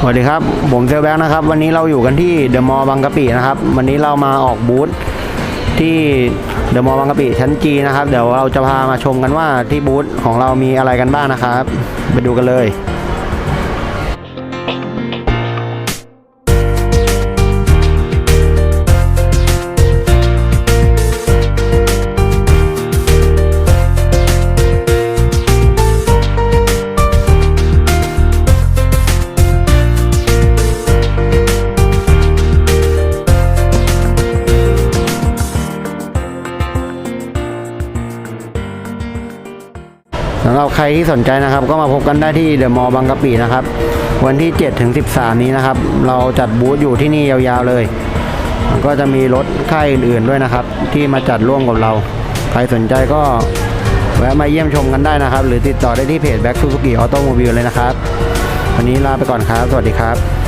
สวัสดีครับ ผมเซลแบงค์นะครับ วันนี้เราอยู่กันที่เดอะมอลล์บางกะปินะครับ วันนี้เรามาออกบูธที่เดอะมอลล์บางกะปิชั้นจีนะครับ เดี๋ยวเราจะพามาชมกันว่าที่บูธของเรามีอะไรกันบ้างนะครับ ไปดูกันเลยำหรับใครที่สนใจนะครับ ก็มาพบกันได้ที่เดอะมอลล์บางกะปินะครับ วันที่7ถึง13 นี้นะครับ เราจัดบูธอยู่ที่นี่ยาวๆเลย ก็จะมีรถค่ายอื่นๆด้วยนะครับ ที่มาจัดร่วมกับเรา ใครสนใจก็แวะมาเยี่ยมชมกันได้นะครับ หรือติดต่อได้ที่เพจ Back Suzuki Automobile เลยนะครับ วันนี้ลาไปก่อนครับ สวัสดีครับ